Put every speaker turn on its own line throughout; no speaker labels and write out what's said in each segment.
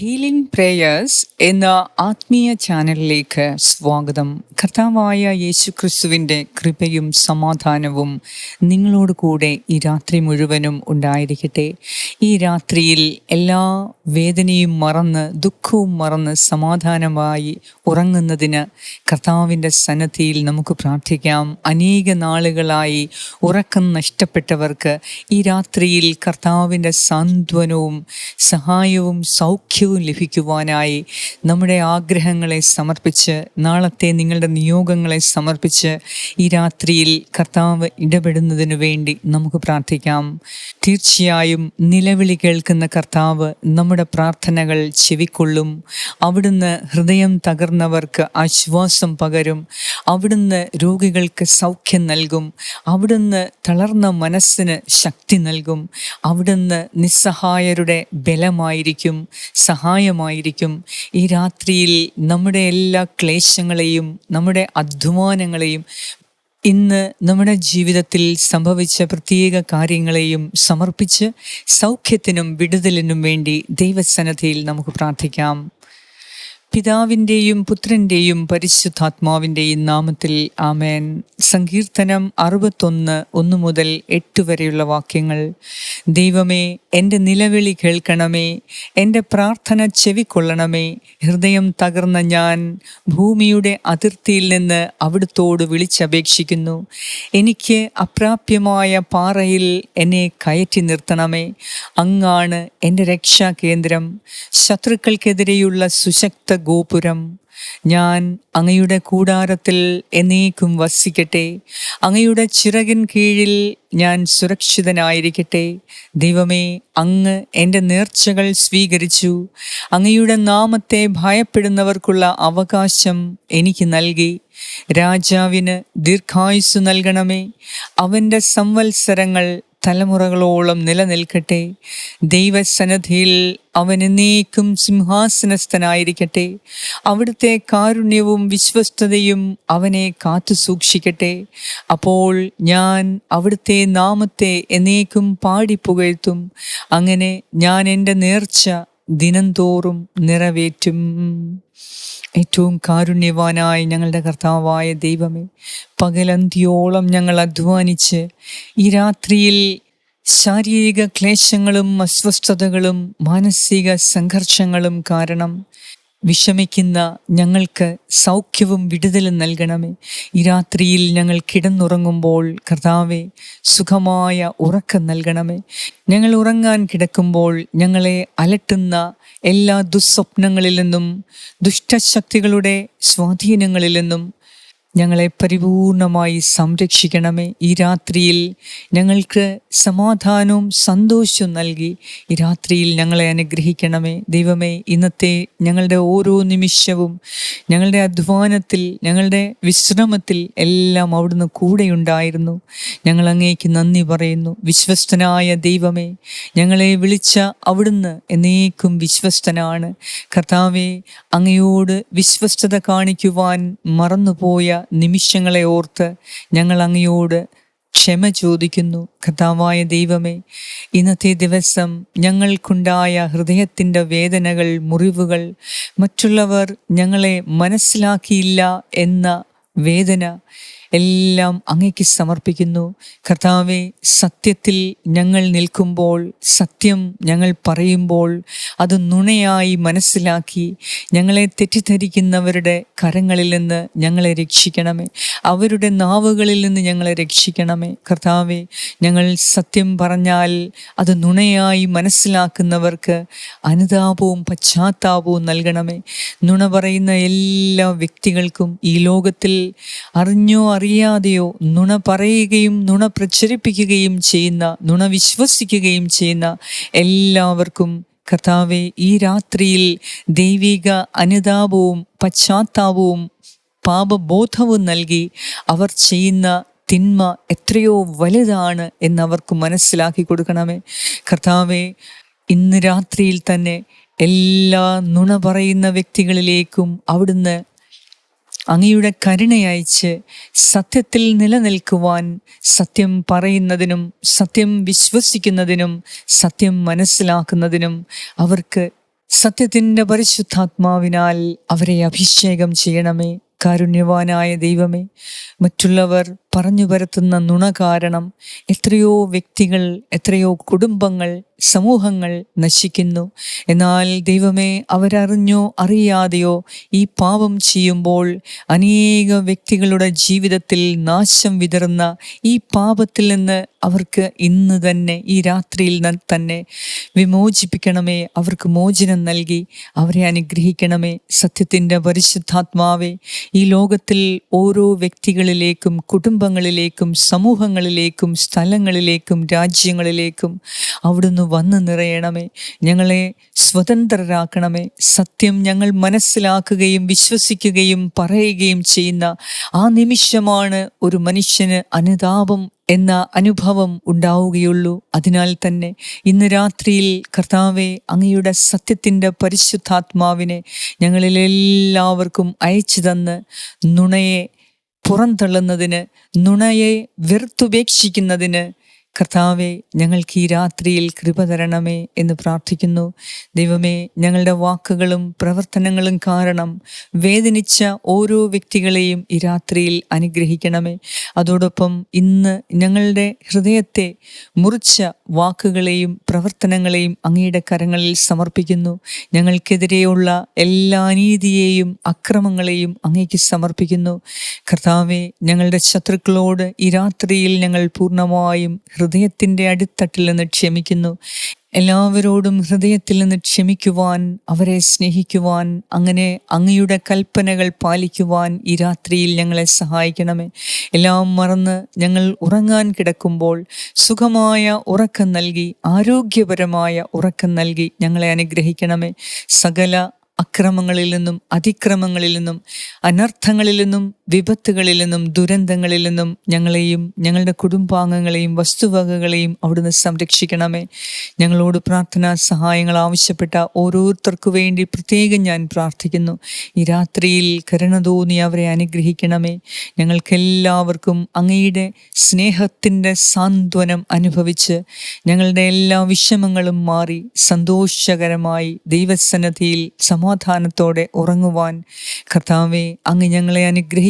Healing prayers എന്ന ആത്മീയ ചാനലിലേക്ക് സ്വാഗതം. കർത്താവായ യേശു ക്രിസ്തുവിന്റെ കൃപയും സമാധാനവും നിങ്ങളോട് കൂടെ ഈ രാത്രി മുഴുവനും ഉണ്ടായിരിക്കട്ടെ. ഈ രാത്രിയിൽ എല്ലാ വേദനയും മറന്ന് ദുഃഖവും മറന്ന് സമാധാനമായി ഉറങ്ങുന്നതിന് കർത്താവിന്റെ സന്നദ്ധിയിൽ നമുക്ക് പ്രാർത്ഥിക്കാം. അനേക നാളുകളായി ഉറക്കം നഷ്ടപ്പെട്ടവർക്ക് ഈ രാത്രിയിൽ കർത്താവിന്റെ സാന്ത്വനവും സഹായവും സൗഖ്യവും ലഭിക്കുവാനായി നമ്മുടെ ആഗ്രഹങ്ങളെ സമർപ്പിച്ച് നാളത്തെ നിങ്ങളുടെ നിയോഗങ്ങളെ സമർപ്പിച്ച് ഈ രാത്രിയിൽ കർത്താവ് ഇടപെടുന്നതിനു വേണ്ടി നമുക്ക് പ്രാർത്ഥിക്കാം. തീർച്ചയായും നിലവിളി കേൾക്കുന്ന കർത്താവ് നമ്മുടെ പ്രാർത്ഥനകൾ ചെവിക്കൊള്ളും. അവിടുന്ന് ഹൃദയം തകർന്നവർക്ക് ആശ്വാസം പകരും. അവിടുന്ന് രോഗികൾക്ക് സൗഖ്യം നൽകും. അവിടുന്ന് തളർന്ന മനസ്സിന് ശക്തി നൽകും. അവിടുന്ന് നിസ്സഹായരുടെ ബലമായിരിക്കും. സഹായമായിരിക്കും. ഈ രാത്രിയിൽ നമ്മുടെ എല്ലാ ക്ലേശങ്ങളെയും നമ്മുടെ അധ്വാനങ്ങളെയും ഇന്ന് നമ്മുടെ ജീവിതത്തിൽ സംഭവിച്ച പ്രത്യേക കാര്യങ്ങളെയും സമർപ്പിച്ച് സൗഖ്യത്തിനും വിടുതലിനും വേണ്ടി ദൈവസന്നദ്ധിയിൽ നമുക്ക് പ്രാർത്ഥിക്കാം. പിതാവിന്റെയും പുത്രന്റെയും പരിശുദ്ധാത്മാവിന്റെയും നാമത്തിൽ ആമേൻ. സങ്കീർത്തനം അറുപത്തൊന്ന് ഒന്ന് മുതൽ എട്ട് വരെയുള്ള വാക്യങ്ങൾ. ദൈവമേ എന്റെ നിലവിളി കേൾക്കണമേ എന്റെ പ്രാർത്ഥന ചെവിക്കൊള്ളണമേ ഹൃദയം തകർന്ന ഞാൻ ഭൂമിയുടെ അതിർത്തിയിൽ നിന്ന് അവിടുത്തോട് വിളിച്ചപേക്ഷിക്കുന്നു. എനിക്ക് അപ്രാപ്യമായ പാറയിൽ എന്നെ കയറ്റി നിർത്തണമേ അങ്ങാണ് എന്റെ രക്ഷാകേന്ദ്രം. ശത്രുക്കൾക്കെതിരെയുള്ള സുശക്ത ഗോപുരം. ഞാൻ അങ്ങയുടെ കൂടാരത്തിൽ എന്നേക്കും വസിക്കട്ടെ. അങ്ങയുടെ ചിറകിൻ കീഴിൽ ഞാൻ സുരക്ഷിതനായിരിക്കട്ടെ. ദൈവമേ അങ്ങ് എന്റെ നേർച്ചകൾ സ്വീകരിച്ചു. അങ്ങയുടെ നാമത്തെ ഭയപ്പെടുന്നവർക്കുള്ള അവകാശം എനിക്ക് നൽകി. രാജാവിന് ദീർഘായുസ് നൽകണമേ. അവന്റെ സംവത്സരങ്ങൾ തലമുറകളോളം നിലനിൽക്കട്ടെ. ദൈവസന്നദ്ധിയിൽ അവൻ എന്നേക്കും സിംഹാസനസ്ഥനായിരിക്കട്ടെ. അവിടുത്തെ കാരുണ്യവും വിശ്വസ്തതയും അവനെ കാത്തു സൂക്ഷിക്കട്ടെ. അപ്പോൾ ഞാൻ അവിടുത്തെ നാമത്തെ എന്നേക്കും പാടി പുകഴ്ത്തും. അങ്ങനെ ഞാൻ എന്റെ നേർച്ച ദിനംതോറും നിറവേറ്റും. ഏറ്റവും കാരുണ്യവാനായ ഞങ്ങളുടെ കർത്താവായ ദൈവമേ പകലന്തിയോളം ഞങ്ങൾ അധ്വാനിച്ച് ഈ രാത്രിയിൽ ശാരീരിക ക്ലേശങ്ങളും അസ്വസ്ഥതകളും മാനസിക സംഘർഷങ്ങളും കാരണം വിഷമിക്കുന്ന ഞങ്ങൾക്ക് സൗഖ്യവും വിടുതലും നൽകണമേ. ഈ രാത്രിയിൽ ഞങ്ങൾ കിടന്നുറങ്ങുമ്പോൾ കർത്താവെ സുഖമായ ഉറക്കം നൽകണമേ. ഞങ്ങൾ ഉറങ്ങാൻ കിടക്കുമ്പോൾ ഞങ്ങളെ അലട്ടുന്ന എല്ലാ ദുസ്വപ്നങ്ങളിൽ നിന്നും ദുഷ്ടശക്തികളുടെ സ്വാധീനങ്ങളിൽ നിന്നും ഞങ്ങളെ പരിപൂർണമായി സംരക്ഷിക്കണമേ. ഈ രാത്രിയിൽ ഞങ്ങൾക്ക് സമാധാനവും സന്തോഷവും നൽകി. ഈ രാത്രിയിൽ ഞങ്ങളെ അനുഗ്രഹിക്കണമേ. ദൈവമേ ഇന്നത്തെ ഞങ്ങളുടെ ഓരോ നിമിഷവും ഞങ്ങളുടെ അധ്വാനത്തിൽ ഞങ്ങളുടെ വിശ്രമത്തിൽ എല്ലാം അവിടുന്ന് കൂടെയുണ്ടായിരുന്നു. ഞങ്ങൾ അങ്ങേക്ക് നന്ദി പറയുന്നു. വിശ്വസ്തനായ ദൈവമേ ഞങ്ങളെ വിളിച്ച അവിടുന്ന് എന്നേക്കും വിശ്വസ്തനാണ്. കർത്താവെ അങ്ങയോട് വിശ്വസ്തത കാണിക്കുവാൻ മറന്നുപോയ നിമിഷങ്ങളെ ഓർത്ത് ഞങ്ങൾ അങ്ങയോട് ക്ഷമ ചോദിക്കുന്നു. കഥാവായ ദൈവമേ ഇന്നത്തെ ദിവസം ഞങ്ങൾക്കുണ്ടായ ഹൃദയത്തിന്റെ വേദനകൾ മുറിവുകൾ മറ്റുള്ളവർ ഞങ്ങളെ മനസ്സിലാക്കിയില്ല എന്ന വേദന എല്ലാം അങ്ങയ്ക്ക് സമർപ്പിക്കുന്നു. കർത്താവെ സത്യത്തിൽ ഞങ്ങൾ നിൽക്കുമ്പോൾ സത്യം ഞങ്ങൾ പറയുമ്പോൾ അത് നുണയായി മനസ്സിലാക്കി ഞങ്ങളെ തെറ്റിദ്ധരിക്കുന്നവരുടെ കരങ്ങളിൽ നിന്ന് ഞങ്ങളെ രക്ഷിക്കണമേ. അവരുടെ നാവുകളിൽ നിന്ന് ഞങ്ങളെ രക്ഷിക്കണമേ. കർത്താവെ ഞങ്ങൾ സത്യം പറഞ്ഞാൽ അത് നുണയായി മനസ്സിലാക്കുന്നവർക്ക് അനുതാപവും പശ്ചാത്താപവും നൽകണമേ. നുണ പറയുന്ന എല്ലാ വ്യക്തികൾക്കും ഈ ലോകത്തിൽ അറിഞ്ഞോ അറിയാതെയോ നുണ പറയുകയും നുണ പ്രചരിപ്പിക്കുകയും ചെയ്യുന്ന നുണ വിശ്വസിക്കുകയും ചെയ്യുന്ന എല്ലാവർക്കും കർത്താവെ ഈ രാത്രിയിൽ ദൈവിക അനുതാപവും പശ്ചാത്താപവും പാപബോധവും നൽകി അവർ ചെയ്യുന്ന തിന്മ എത്രയോ വലുതാണ് എന്നവർക്ക് മനസ്സിലാക്കി കൊടുക്കണമേ. കർത്താവെ ഇന്ന് രാത്രിയിൽ തന്നെ എല്ലാ നുണ പറയുന്ന വ്യക്തികളിലേക്കും അവിടുന്ന് അങ്ങയുടെ കരുണയച്ച് സത്യത്തിൽ നിലനിൽക്കുവാൻ സത്യം പറയുന്നതിനും സത്യം വിശ്വസിക്കുന്നതിനും സത്യം മനസ്സിലാക്കുന്നതിനും അവർക്ക് സത്യത്തിന്റെ പരിശുദ്ധാത്മാവിനാൽ അവരെ അഭിഷേകം ചെയ്യണമേ. കാരുണ്യവാനായ ദൈവമേ മറ്റുള്ളവർ പറഞ്ഞു പരത്തുന്ന നുണ കാരണം എത്രയോ വ്യക്തികൾ എത്രയോ കുടുംബങ്ങൾ സമൂഹങ്ങൾ നശിക്കുന്നു. എന്നാൽ ദൈവമേ അവരറിഞ്ഞോ അറിയാതെയോ ഈ പാപം ചെയ്യുമ്പോൾ അനേക വ്യക്തികളുടെ ജീവിതത്തിൽ നാശം വിതറുന്ന ഈ പാപത്തിൽ നിന്ന് അവർക്ക് ഇന്ന് തന്നെ ഈ രാത്രിയിൽ തന്നെ വിമോചിപ്പിക്കണമേ അവർക്ക് മോചനം നൽകി അവരെ അനുഗ്രഹിക്കണമേ. സത്യത്തിന്റെ പരിശുദ്ധാത്മാവേ ഈ ലോകത്തിൽ ഓരോ വ്യക്തികളിലേക്കും കുടുംബങ്ങളിലേക്കും സമൂഹങ്ങളിലേക്കും സ്ഥലങ്ങളിലേക്കും രാജ്യങ്ങളിലേക്കും അവിടുന്ന് വന്നു നിറയണമേ. ഞങ്ങളെ സ്വതന്ത്രരാക്കണമേ. സത്യം ഞങ്ങൾ മനസ്സിലാക്കുകയും വിശ്വസിക്കുകയും പറയുകയും ചെയ്യുന്ന ആ നിമിഷമാണ് ഒരു മനുഷ്യന് അനുതാപം എന്ന അനുഭവം ഉണ്ടാവുകയുള്ളൂ. അതിനാൽ തന്നെ ഇന്ന് രാത്രിയിൽ കർത്താവെ അങ്ങയുടെ സത്യത്തിന്റെ പരിശുദ്ധാത്മാവിനെ ഞങ്ങളിലെല്ലാവർക്കും അയച്ചു തന്ന് നുണയെ പുറന്തള്ളുന്നതിന് നുണയെ വെറുത്തുപേക്ഷിക്കുന്നതിന് കർത്താവെ ഞങ്ങൾക്ക് ഈ രാത്രിയിൽ കൃപ തരണമേ എന്ന് പ്രാർത്ഥിക്കുന്നു. ദൈവമേ ഞങ്ങളുടെ വാക്കുകളും പ്രവർത്തനങ്ങളും കാരണം വേദനിച്ച ഓരോ വ്യക്തികളെയും ഈ രാത്രിയിൽ അനുഗ്രഹിക്കണമേ. അതോടൊപ്പം ഇന്ന് ഞങ്ങളുടെ ഹൃദയത്തെ മുറിച്ച വാക്കുകളെയും പ്രവർത്തനങ്ങളെയും അങ്ങയുടെ കരങ്ങളിൽ സമർപ്പിക്കുന്നു. ഞങ്ങൾക്കെതിരെയുള്ള എല്ലാ അനീതിയെയും അക്രമങ്ങളെയും അങ്ങേക്ക് സമർപ്പിക്കുന്നു. കർത്താവെ ഞങ്ങളുടെ ശത്രുക്കളോട് ഈ രാത്രിയിൽ ഞങ്ങൾ പൂർണമായും ഹൃദയത്തിന്റെ അടിത്തട്ടിൽ നിന്ന് ക്ഷമിക്കുന്നു. എല്ലാവരോടും ഹൃദയത്തിൽ നിന്ന് ക്ഷമിക്കുവാൻ അവരെ സ്നേഹിക്കുവാൻ അങ്ങനെ അങ്ങയുടെ കൽപ്പനകൾ പാലിക്കുവാൻ ഈ രാത്രിയിൽ ഞങ്ങളെ സഹായിക്കണമേ. എല്ലാം മറന്ന് ഞങ്ങൾ ഉറങ്ങാൻ കിടക്കുമ്പോൾ സുഖമായ ഉറക്കം നൽകി ആരോഗ്യപരമായ ഉറക്കം നൽകി ഞങ്ങളെ അനുഗ്രഹിക്കണമേ. സകല അക്രമങ്ങളിൽ നിന്നും അതിക്രമങ്ങളിൽ നിന്നും അനർത്ഥങ്ങളിൽ നിന്നും വിപത്തുകളിൽ നിന്നും ദുരന്തങ്ങളിൽ നിന്നും ഞങ്ങളെയും ഞങ്ങളുടെ കുടുംബാംഗങ്ങളെയും വസ്തുവകകളെയും അവിടുന്ന് സംരക്ഷിക്കണമേ. ഞങ്ങളോട് പ്രാർത്ഥനാ സഹായങ്ങൾ ആവശ്യപ്പെട്ട ഓരോരുത്തർക്കു വേണ്ടി പ്രത്യേകം ഞാൻ പ്രാർത്ഥിക്കുന്നു. ഈ രാത്രിയിൽ കരുണ തോന്നി അവരെ അനുഗ്രഹിക്കണമേ. ഞങ്ങൾക്കെല്ലാവർക്കും അങ്ങയുടെ സ്നേഹത്തിന്റെ സാന്ത്വനം അനുഭവിച്ച് ഞങ്ങളുടെ എല്ലാ വിഷമങ്ങളും മാറി സന്തോഷകരമായി ദൈവസന്നദ്ധിയിൽ സമാധാനത്തോടെ ഉറങ്ങുവാൻ കർത്താവെ അങ്ങ് ഞങ്ങളെ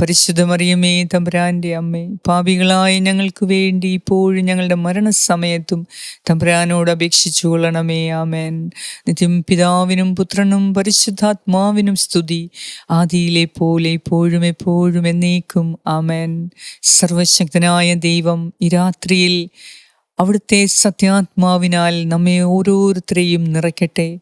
പരിശുദ്ധ മറിയമേ തമ്പുരാന്റെ അമ്മേ പാപികളായ ഞങ്ങൾക്ക് വേണ്ടി ഇപ്പോഴും ഞങ്ങളുടെ മരണസമയത്തും തമ്പുരാനോട് അപേക്ഷിച്ചു കൊള്ളണമേ ആമേൻ. നിത്യം പിതാവിനും പുത്രനും പരിശുദ്ധാത്മാവിനും സ്തുതി. ആദിയിലെ പോലെ ഇപ്പോഴും എപ്പോഴും എന്നേക്കും ആമേൻ. സർവശക്തനായ ദൈവം ഈ രാത്രിയിൽ അവിടുത്തെ സത്യാത്മാവിനാൽ നമ്മെ ഓരോരുത്തരെയും നിറയ്ക്കട്ടെ.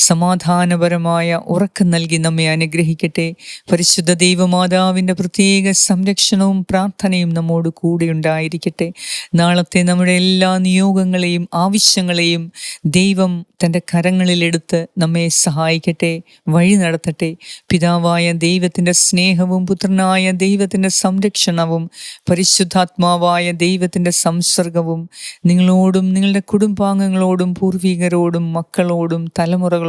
സമാധാനപരമായ ഉറക്കം നൽകി നമ്മെ അനുഗ്രഹിക്കട്ടെ. പരിശുദ്ധ ദൈവമാതാവിന്റെ പ്രത്യേക സംരക്ഷണവും പ്രാർത്ഥനയും നമ്മോട് കൂടെ ഉണ്ടായിരിക്കട്ടെ. നാളത്തെ നമ്മുടെ എല്ലാ നിയോഗങ്ങളെയും ആവശ്യങ്ങളെയും ദൈവം തന്റെ കരങ്ങളിലെടുത്ത് നമ്മെ സഹായിക്കട്ടെ വഴി നടത്തട്ടെ. പിതാവായ ദൈവത്തിന്റെ സ്നേഹവും പുത്രനായ ദൈവത്തിന്റെ സംരക്ഷണവും പരിശുദ്ധാത്മാവായ ദൈവത്തിന്റെ സംസർഗവും നിങ്ങളോടും നിങ്ങളുടെ കുടുംബാംഗങ്ങളോടും പൂർവികരോടും മക്കളോടും തലമുറകളോടും